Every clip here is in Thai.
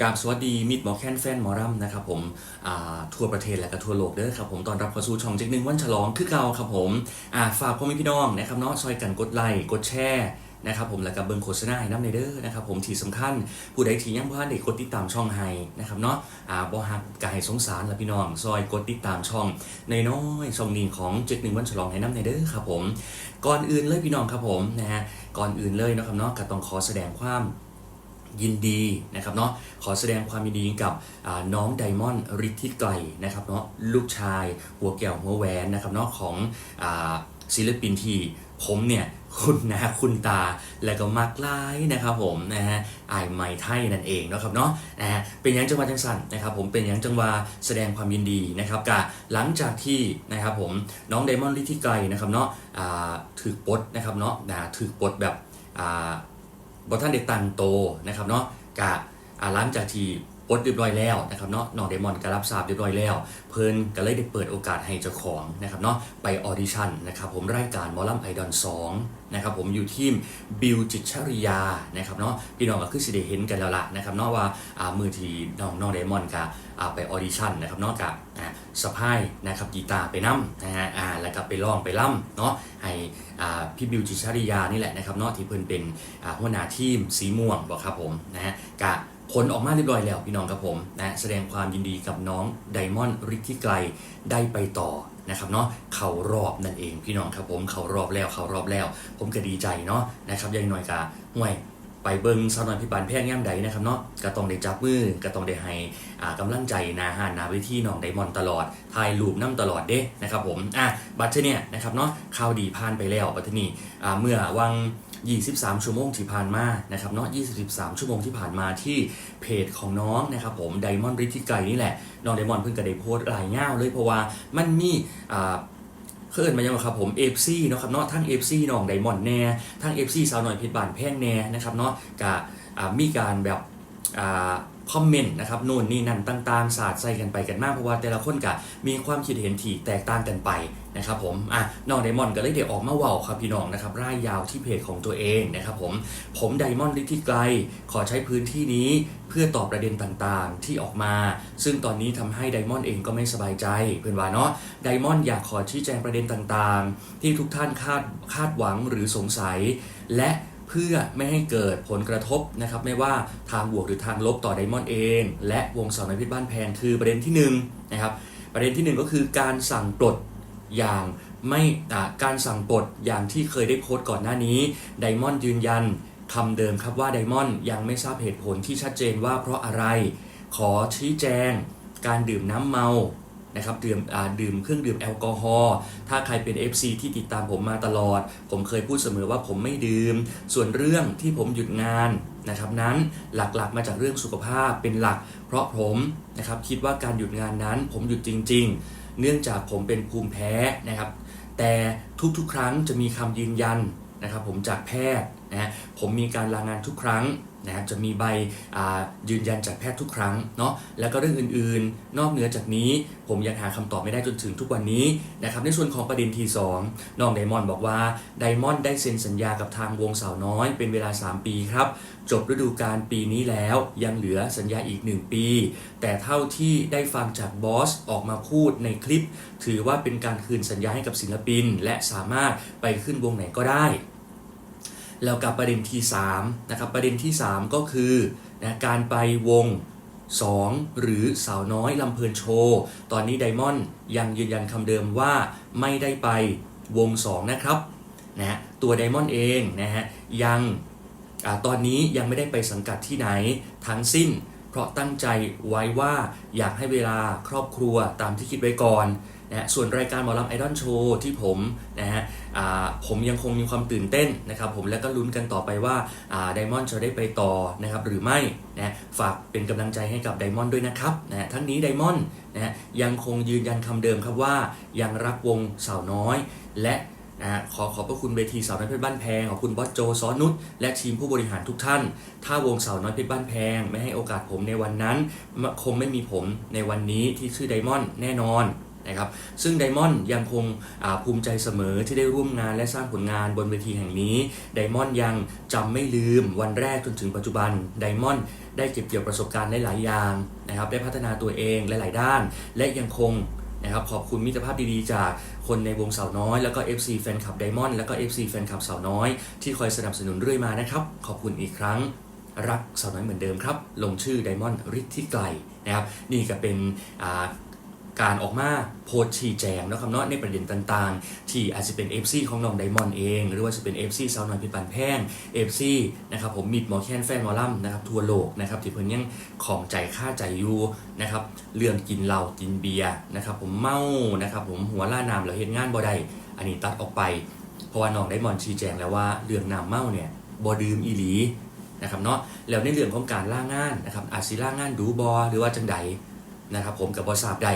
กราบสวัสดีมิตรหมอแคนแฟนหมอรำนะครับผมทั่วประเทศและก็ทั่วโลกเด้อครับผมตอนรับเข้าสู่ช่องเจ๊กหนึ่งวันฉลองคือเก่าครับผมฝากพ่อแม่พี่น้องนะครับเนาะช่วยกันกดไลค์กดแชร์นะครับผมแล้วก็เบิ่งโฆษณาให้น้ำในเด้อนะครับผมที่สำคัญผู้ใดที่ยังบ่ทันได้กดติดตามช่องให้นะครับเนาะอ่าบ่ฮักกายสงสารละพี่น้อง ซอยกดติดตามช่องในน้อยช่องนี้ของเจ๊กหนึ่งวันฉลองให้น้ำในเด้อครับผมก่อนอื่นเลยพี่น้องครับผมนะฮะก่อนอื่นเลยนะครับเนาะก็ต้องขอแสดงความ ยินดีนะครับเนาะขอแสดงความยินดีกับน้องไดมอนด์ฤทธิไกลนะครับเนาะลูกชายหัวแก้วหัวแหวนนะครับเนาะของศิลปินที่ผมเนี่ยคุณนะคุณตาและก็มักไล่นะครับผมนะฮะอายไม้ไทยนั่นเองนะครับเนาะนะฮะเป็นยังจังหวะจังสันนะครับผมเป็นยังจังหวะแสดงความยินดีนะครับกะหลังจากที่นะครับผมน้องไดมอนด์ฤทธิไกลนะครับเนาะถือปดนะครับเนาะนะถือปดแบบ อ่าบท่านได้ตังโตนะครับเนาะกะอาหลังจาที ปลดเรียบร้อยแล้วนะครับเนาะน้องเดมอนก็รับทราบเรียบร้อยแล้ว เพิ่นก็เลยได้เปิดโอกาสให้เจ้าของนะครับเนาะไปออดิชั่นนะครับผมรายการมอลลัมไอดอล2นะครับผมอยู่ทีมบิวจิตชริยานะครับเนาะพี่น้องก็คือสิได้เห็นกันแล้วล่ะนะครับเนาะว่าอ่ามือที่น้องน้องเดมอนกะอ่าไปออดิชั่นนะครับเนาะกะอ่าสะพายนะครับกีตาร์ไปนํนะฮะอ่าแล้วก็ไปร้องไปล่ำเนาะให้อ่าพี่บิวจิตชริยานี่แหละนะครับเนาะที่เพิ่นเป็นอ่าหัวหน้าทีมสีม่วงบอกครับผมนะฮะกะ ผลออกมาเรียบร้อยแล้วพี่น้องครับผมนะแสดงความยินดีกับน้องไดมอนด์ริทธิไกลได้ไปต่อนะครับเนาะเขารอบนั่นเองพี่น้องครับผมเขารอบแล้วเขารอบแล้ว ผมก็ดีใจเนาะนะครับยังหน่อยกะห่วยไปเบิงสาวน้อยพี่ปานแพงย่ำใดนะครับเนาะก็ต้องได้จับมือก็ต้องได้ให้กำลังใจนาหานาเวทีน้องไดมอนด์ตลอดถ่ายรูปน้ำตลอดเด้นะครับผมอะบัตรเนี่ยนะครับเนาะข่าวดีผ่านไปแล้วบัตรนี้อ่เมื่อวัง 23 ชั่วโมงที่ผ่านมานะครับเนาะ23 ชั่วโมงที่ผ่านมาที่เพจของน้องนะครับผมไดมอนด์ริทิไกนี่แหละ น้องไดมอนด์เพิ่งกระได้โพสต์รายเงาเลยเพราะว่ามันมีอ่าเขินมายังครับผม FC เนาะครับเนาะทั้ง FC น้องไดมอนด์แน่ทั้ง FC สาวหน่อยเพชรบานแพงแน่นะครับเนาะกับมีการแบบอ่า คอมเมนต์นะครับนู่นนี่นั่นต่างๆศาสตร์ใส่กันไปกันมากเพราะว่าแต่ละคนก็มีความคิดเห็นที่แตกต่างกันไปนะครับผมอะน้องไดมอนด์ก็เลยเดี๋ยวออกมาเว่าครับพี่น้องนะครับร่ายยาวที่เพจของตัวเองนะครับผมผมไดมอนด์ฤทธิไกล ขอใช้พื้นที่นี้เพื่อตอบประเด็นต่างๆที่ออกมา ซึ่งตอนนี้ทำให้ไดมอนด์เองก็ไม่สบายใจเพื่อนว่าเนาะไดมอนด์อยากขอชี้แจงประเด็นต่างๆ ที่ทุกท่านคาดคาดหวังหรือสงสัย และ เพื่อไม่ให้เกิดผลกระทบนะครับไม่ว่าทางบวกหรือทางลบต่อไดมอนด์เอง และวงสาวน้อยเพชรบ้านแพงคือประเด็นที่หนึ่งนะครับประเด็นที่หนึ่งก็คือการสั่งปลดอย่างไม่การสั่งปลดอย่างที่เคยได้โพสต์ก่อนหน้านี้ไดมอนด์ยืนยันคำเดิมครับว่าไดมอนด์ยังไม่ทราบเหตุผลที่ชัดเจนว่าเพราะอะไร ขอชี้แจง การดื่มน้ำเมา นะครับดื่มดื่มเครื่องดื่มแอลกอฮอล์ถ้าใครเป็น FC ที่ติดตามผมมาตลอด ผมเคยพูดเสมอว่าผมไม่ดื่ม ส่วนเรื่องที่ผมหยุดงานนะครับนั้นหลักๆมาจากเรื่องสุขภาพเป็นหลัก เพราะผมนะครับคิดว่าการหยุดงานนั้น ผมหยุดจริง ๆ เนื่องจากผมเป็นภูมิแพ้นะครับ แต่ทุกๆครั้งจะมีคำยืนยันนะครับผมจากแพทย์ นะผมมีการลางานทุกครั้งนะครับจะมีใบยืนยันจากแพทย์ทุกครั้งเนาะแล้วก็เรื่องอื่นๆ นอกเหนือจากนี้ ผมยังหาคำตอบไม่ได้จนถึงทุกวันนี้นะครับในส่วนของประเด็นที่2น้องไดมอนด์บอกว่าไดมอนด์ได้เซ็นสัญญากับทางวงสาวน้อย เป็นเวลา 3 ปีครับ จบฤดูกาลปีนี้แล้วยังเหลือสัญญาอีก 1 ปี แต่เท่าที่ได้ฟังจากบอสออกมาพูดในคลิป ถือว่าเป็นการคืนสัญญาให้กับศิลปิน และสามารถไปขึ้นวงไหนก็ได้ แล้วกับประเด็นที่3นะครับประเด็นที่ 3 ก็คือนะการไปวง 2 หรือสาวน้อยลำเพลินโชว์ตอนนี้ไดมอนด์ยังยืนยันคำเดิมว่าไม่ได้ไปวง 2 นะครับนะตัวไดมอนด์เองนะฮะยังอตอนนี้ยังไม่ได้ไปสังกัดที่ไหนทั้งสิ้น เพราะตั้งใจไว้ว่าอยากให้เวลาครอบครัวตามที่คิดไว้ก่อน นะฮะส่วนรายการหมอลำไอดอลโชว์ที่ผมนะฮะผมยังคงมีความตื่นเต้นนะครับผมและก็ลุ้นกันต่อไปว่าไดมอนด์จะได้ไปต่อนะครับหรือไม่นะฝากเป็นกำลังใจให้กับไดมอนด์ด้วยนะครับนะทั้งนี้ไดมอนด์นะฮะยังคงยืนยันคำเดิมครับว่ายังรักวงสาวน้อย และนะขอขอบพระคุณเวทีสาวน้อยเพชรบ้านแพงขอบคุณบอสโจซอนุชและทีมผู้บริหารทุกท่าน ถ้าวงสาวน้อยเพชรบ้านแพง ไม่ให้โอกาสผมในวันนั้น คงไม่มีผมในวันนี้ที่ชื่อไดมอนด์แน่นอน นะครับซึ่งไดมอนด์ยังคงภูมิใจเสมอที่ได้ร่วมงานและสร้างผลงานบนเวทีแห่งนี้ไดมอนด์ยังจำไม่ลืมวันแรกจนถึงปัจจุบันไดมอนด์ได้เก็บเกี่ยวประสบการณ์หลายๆอย่างนะครับได้พัฒนาตัวเองหลาย ๆ ด้าน และยังคงนะครับขอบคุณมิตรภาพดีๆ จากคนในวงสาวน้อย แล้วก็ FC แฟนคลับไดมอนด์แล้วก็ FC แฟนคลับสาวน้อย ที่คอยสนับสนุนเรื่อยมานะครับขอบคุณอีกครั้งรักสาวน้อยเหมือนเดิมครับ ลงชื่อไดมอนด์ฤทธิ์ที่ไกลนะครับนี่ก็เป็นอ่า การออกมาโพสชี้แจงนะครับเนาะในประเด็นต่างๆ ที่อาจจะเป็น FC ของน้องไดมอนด์เอง หรือว่าจะเป็น FC สาวน้อยพิปันแพง FC นะครับผมมิดหมอแคนแฟนมอลัมนะครับทั่วโลกนะครับที่เพิ่นยังของใจค่าใจอยู่นะครับเรื่องกินเหล้ากินเบียร์นะครับผมเมานะครับผมหัวล่านามแล้วเฮ็ดงานบ่ได้อันนี้ตัดออกไป เพราะว่าน้องไดมอนด์ชี้แจงแล้วว่าเรื่องน้ำเมาเนี่ยบ่ดื่มอีหลีนะครับเนาะแล้วในเรื่องของการล่างานนะครับอาจสิล่างานดูบอหรือว่าจังใดนะครับผมกับบอทราบได้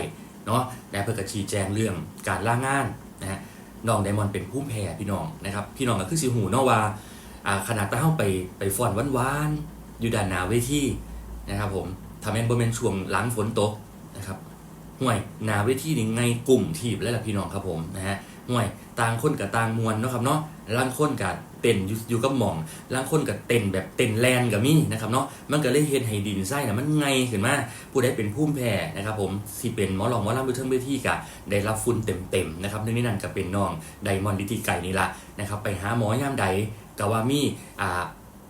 เนาะและเพื่อกระชี้แจงเรื่องการล่างานนะฮะน้องไดมอนเป็นผู้แพ้พี่น้องนะครับพี่น้องก็คือสิหูเนาะว่าขนาดไปเข้าไปไปฟ้อนหวานๆอยู่ด้านหน้าเวทีนะครับผมทำให้บ่แม่นช่วงหลังฝนตกนะครับห่วยหน้าเวทีนี่ไงกลุ่มทีบแล้วล่ะพี่น้องครับผมนะฮะห่วยต่างคนกับต่างมวลเนาะครับเนาะ ล่างคนกับเต้นอยู่อยู่กับหม่องล่างคนกับเต้นแบบเต้นแลนกับมี่นะครับเนาะมันก็เลยเฮ็ดให้ดินไส้นะมันไงขึ้นมาผู้ใดเป็นผู้แพ้นะครับผมที่เป็นหมอลองหมอลำอยู่เทิงเวทีกะได้รับฝุ่นเต็มๆนะครับหนึ่องในนั้นก็เป็นน้องไดมอนด์ลิติไก่นี่ละนะครับไปหาหมอยามใดกะว่ามีอ่า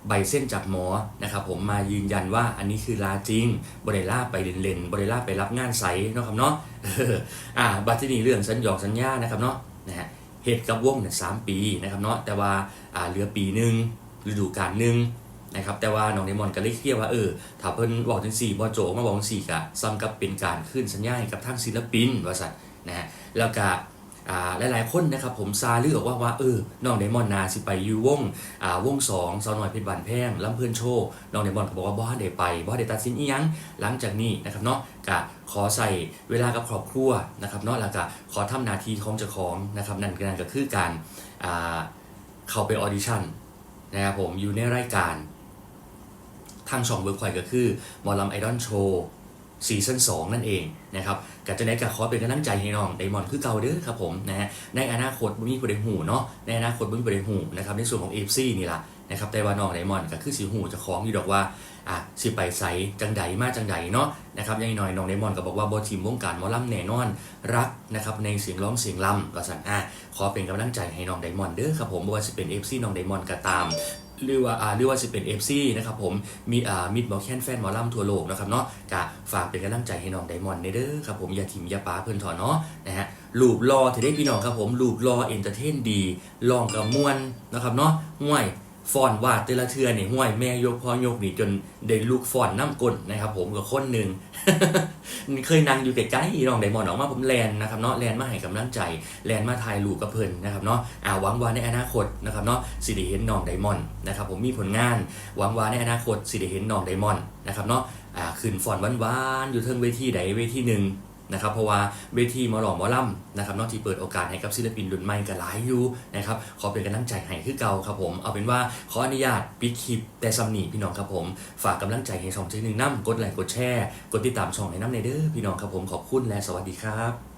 ใบเส้นจากหมอนะครับผมมายืนยันว่าอันนี้คือลาจริงบริล่าไปเล่นๆบริล่าไปรับงานใสนะครับเนาะอออ่าบัตรที่นี่เรื่องสัญญอกสัญญานะครับเนาะนะฮะ เหตุกับวงเนี่ยสามปีนะครับเนาะแต่ว่าอ่าเหลือปีหนึ่งฤดูกาลหนึ่งนะครับแต่ว่าน้องเดมอนก็เลยเคลียร์ว่าเออถ้าเพิ่นบอกถึงสี่บอโจมาบอกถึงสี่กะซ้ำกับเป็นการขึ้นสัญญาให้กับทางศิลปินว่าสัตว์นะฮะแล้วก็ หลายๆ คนนะครับผมซาลือออกว่าว่าเออน้องเดมอนนาสิไปยูวงอ่าวงสองสาวน้อยเพชรบานแพงลำเพื่อนโชว์น้องเดมอนก็บอกว่าบ่ได้ไปบ่ได้ตัดสินอีหยังหลังจากนี้นะครับเนาะกะขอใส่เวลากับครอบครัวนะครับเนาะแล้วก็ขอทำหน้าทีของเจ้าของนะครับนั่นก็นั่นก็คือการเข้าไปออดิชั่นนะครับผมอยู่ในรายการทางช่องเวิร์กพอยก็คือหมอลำไอดอลโชว์ ซีซั่น2นั่นเองนะครับกัจะได้กับขอเป็นกำลังใจให้น้องไดมอนด์คือเก่าเด้อครับผมนะฮะในอนาคตมีประเด็นหูเนาะในอนาคตมีประเด็นหูนะครับในส่วนของเอฟซีนี่ล่ะนะครับแต่ว่าน้องไดมอนด์ก็คือสีหูจะของอยู่ดอกว่าอะสิไปใสจังใดมาจังใดเนาะนะครับยังน้อยน้องไดมอนด์ก็บอกว่าบอทีมวงการมอลำแน่นอนรักนะครับในเสียงร้องเสียงลำว่าสั่นอะขอเป็นกำลังใจให้น้องไดมอนด์เด้อครับผมบ่ว่าจะเป็นเอฟซีน้องไดมอนด์ก็ตาม หรือว่าอ่าหรือว่าจะเป็น FC นะครับผมมีอ่ามิดบอลแคนแฟนหมอลำทั่วโลกนะครับเนาะกะฝากเป็นกำลังใจให้น้องไดมอนด์เด้อครับผมอย่าถิ่มอย่าป้าเพิ่นถอนเนาะนะฮะลูบรอถือได้พี่น้องครับผมลูบรอเอนเตอร์เทนดีลองกับมวนนะครับเนาะห่วย ฟอนวาดแต่ละเทือนี่ห่วยแม่ยกพ่อยกนี่จนได้ลูกฟอนน้ำกลนนะครับ ผมกับคนหนึ่งเคยนั่งอยู่ใกล้ๆน้องไดมอนออกมาผมแลนนะครับเนาะแลนมาให้กำลังใจแลนมาถ่ายรูปกับเพิ่นนะครับเนาะอ่าหวังว่าในอนาคตนะครับเนาะสิได้เห็นน้องไดมอนนะครับผมมีผลงานหวังว่าในอนาคตสิได้เห็นน้องไดมอนนะครับเนาะอ่าขึ้นฟอนหวานๆอยู่เทิงเวทีใดเวทีหนึ่ง นะครับเพราะว่าเวทีมอหลอมมอลำนะครับนอกที่เปิดโอกาสให้กับศิลปินรุ่นใหม่กันหลายอยู่นะครับขอเป็นกำลังใจให้คือเก่าครับผม เอาเป็นว่าขออนุญาตปิดคลิปแต่สำนีพี่น้องครับผม ฝากกำลังใจให้ช่องเจ๊หนึ่งน้ำกดไลค์กดแชร์กดติดตามช่องในน้ำในเด้อพี่น้องครับผมขอบคุณและสวัสดีครับ